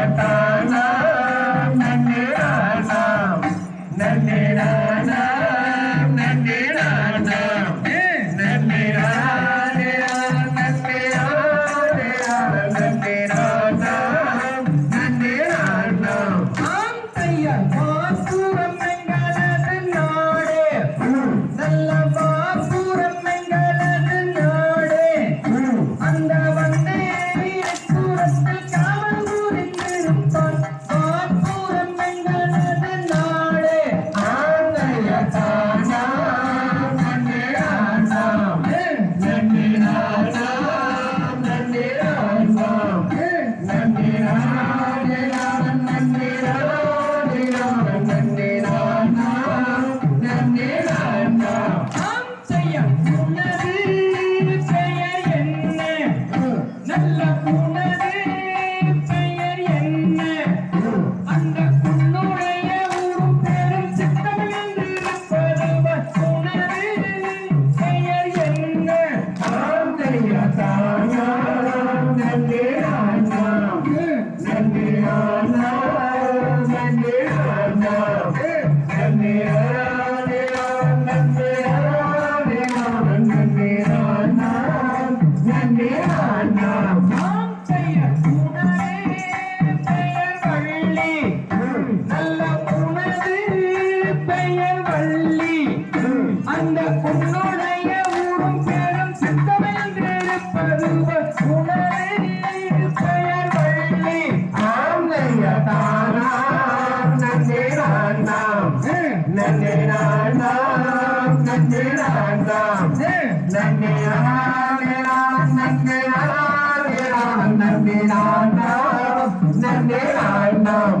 Yeah. de la. வேண்டாம் நன்னினார் நன்னினார் நன்னினார் நன்னினார் நாம்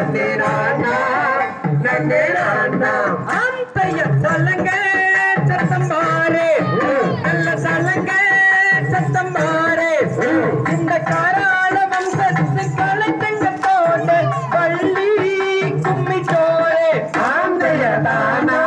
நந்திரானா நந்திரானா அந்தைய சலங்க சத்தம் பாரு நல்ல சலங்க சத்தம் பாரு இந்த காராள வம்சத்து கலத்தங்க தோட்ட பள்ளி கும்மி தோழே அந்தைய தானா